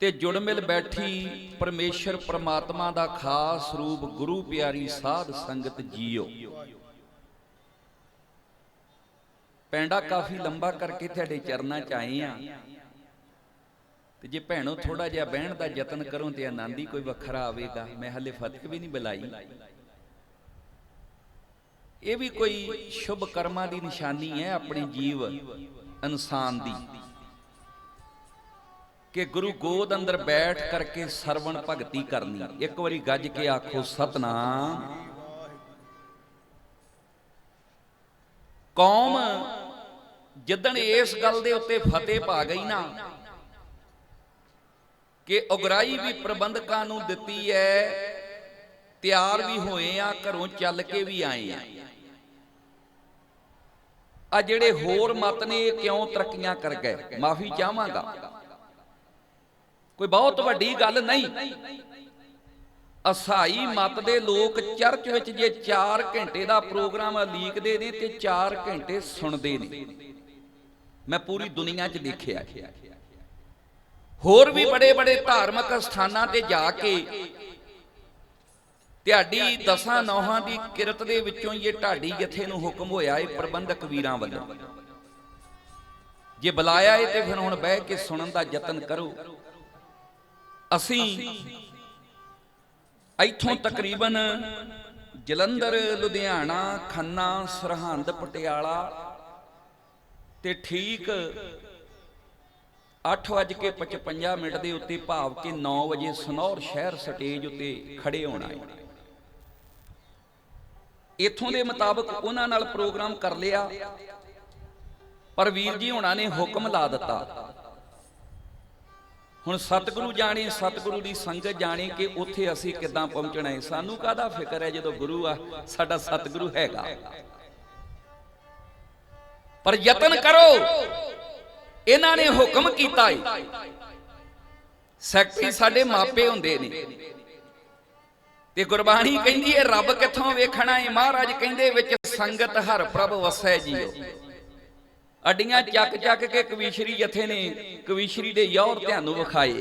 ਤੇ ਜੁੜ ਮਿਲ ਬੈਠੀ ਪਰਮੇਸ਼ਰ ਪ੍ਰਮਾਤਮਾ ਦਾ ਖਾਸ ਰੂਪ ਗੁਰੂ ਪਿਆਰੀ ਸਾਧ ਸੰਗਤ ਜੀਓ। ਪੈਂਡਾ ਕਾਫੀ ਲੰਬਾ ਕਰਕੇ ਤੁਹਾਡੇ ਚਰਨਾਂ ਚ ਆਏ ਆ। ਤੇ ਜੇ ਭੈਣੋ ਥੋੜਾ ਜਿਹਾ ਬਹਿਣ ਦਾ ਯਤਨ ਕਰੋ ਤੇ ਆਨੰਦ ਹੀ ਕੋਈ ਵੱਖਰਾ ਆਵੇਗਾ। ਮੈਂ ਹਲੇ ਫਤਿਹ ਵੀ ਨਹੀਂ ਬੁਲਾਈ। ਇਹ ਵੀ ਕੋਈ ਸ਼ੁਭ ਕਰਮਾਂ ਦੀ ਨਿਸ਼ਾਨੀ ਹੈ ਆਪਣੇ ਜੀਵ ਇਨਸਾਨ ਦੀ। ਕਿ ਗੁਰੂ ਗੋਦ ਅੰਦਰ ਬੈਠ ਕਰਕੇ ਸਰਵਣ ਭਗਤੀ ਕਰਨੀ। ਇੱਕ ਵਾਰੀ ਗੱਜ ਕੇ ਆਖੋ, ਸਤਨਾਮ। ਕੌਮ ਜਿੱਦਣ ਇਸ ਗੱਲ ਦੇ ਉੱਤੇ ਫਤਿਹ ਪਾ ਗਈ ਨਾ, ਕਿ ਉਗਰਾਈ ਵੀ ਪ੍ਰਬੰਧਕਾਂ ਨੂੰ ਦਿੱਤੀ ਹੈ ਤਿਆਰ ਵੀ ਹੋਏ ਆ, ਘਰੋਂ ਚੱਲ ਕੇ ਵੀ ਆਏ ਆ। ਆ ਜਿਹੜੇ ਹੋਰ ਮਤ ਨੇ ਕਿਉਂ ਤਰੱਕੀਆਂ ਕਰ ਗਏ? ਮਾਫੀ ਚਾਹਾਂਗਾ। ਕੋਈ ਬਹੁਤ ਵੱਡੀ ਗੱਲ ਨਹੀਂ। ਅਸਾਈ ਮਤ ਦੇ ਲੋਕ ਚਰਚ ਵਿੱਚ ਜੇ 4 ਘੰਟੇ ਦਾ ਪ੍ਰੋਗਰਾਮ ਲੀਕਦੇ ਨੇ ਤੇ 4 ਘੰਟੇ ਸੁਣਦੇ ਨੇ। ਮੈਂ ਪੂਰੀ ਦੁਨੀਆ 'ਚ ਦੇਖਿਆ ਹੋਰ ਵੀ ਬੜੇ ਬੜੇ ਧਾਰਮਿਕ ਸਥਾਨਾਂ ਤੇ ਜਾ ਕੇ ਤੁਹਾਡੀ ਦਸਾਂ ਨੌਹਾਂ ਦੀ ਕਿਰਤ ਦੇ ਵਿੱਚੋਂ ਹੀ ਇਹ ਢਾਡੀ ਜਥੇ ਨੂੰ ਹੁਕਮ ਹੋਇਆ ਇਹ ਪ੍ਰਬੰਧਕ ਵੀਰਾਂ ਵੱਲੋਂ। ਜੇ ਬੁਲਾਇਆ ਏ ਤੇ ਫਿਰ ਹੁਣ ਬਹਿ ਕੇ ਸੁਣਨ ਦਾ ਯਤਨ ਕਰੋ। ਅਸੀਂ ਇੱਥੋਂ ਤਕਰੀਬਨ ਜਲੰਧਰ, ਲੁਧਿਆਣਾ, ਖੰਨਾ, ਸਰਹੰਦ, ਪਟਿਆਲਾ ਤੇ ਠੀਕ 8:55 ਮਿੰਟ ਦੇ ਉੱਤੇ ਭਾਵ ਕਿ 9 ਵਜੇ ਸਨੌਰ ਸ਼ਹਿਰ ਸਟੇਜ ਉੱਤੇ ਖੜੇ ਹੋਣਾ ਹੈ ਇਥੋਂ ਦੇ ਮੁਤਾਬਕ ਉਹਨਾਂ ਨਾਲ ਪ੍ਰੋਗਰਾਮ ਕਰ ਲਿਆ, ਪਰ ਵੀਰ ਜੀ ਹੁਣਾਂ ਨੇ ਹੁਕਮ ਲਾ ਦਿੱਤਾ। ਹੁਣ ਸਤਿਗੁਰੂ ਜਾਣੇ, ਸਤਿਗੁਰੂ ਦੀ ਸੰਗਤ ਜਾਣੇ ਕਿ ਉੱਥੇ ਅਸੀਂ ਕਿੱਦਾਂ ਪਹੁੰਚਣਾ ਹੈ? ਸਾਨੂੰ ਕਾਹਦਾ ਫਿਕਰ ਹੈ ਜਦੋਂ ਗੁਰੂ ਆ, ਸਾਡਾ ਸਤਿਗੁਰੂ ਹੈਗਾ। ਪਰ ਯਤਨ ਕਰੋ। ਇਹਨਾਂ ਨੇ ਹੁਕਮ ਕੀਤਾ ਹੈ ਸੈਕਟਰੀ ਸਾਡੇ ਮਾਪੇ ਹੁੰਦੇ ਨੇ। ਤੇ ਗੁਰਬਾਣੀ ਕਹਿੰਦੀ ਹੈ ਰੱਬ ਕਿੱਥੋਂ ਵੇਖਣਾ ਹੈ ਮਹਾਰਾਜ ਕਹਿੰਦੇ ਵਿੱਚ ਸੰਗਤ ਹਰ ਪ੍ਰਭ ਵਸੈ ਜੀਓ। ਅੱਡੀਆਂ ਚੱਕ ਚੱਕ ਕੇ ਕਵੀਸ਼ਰੀ ਜਥੇ ਨੇ ਕਵੀਸ਼ਰੀ ਦੇ ਯੌਰ ਤੁਹਾਨੂੰ ਵਿਖਾਏ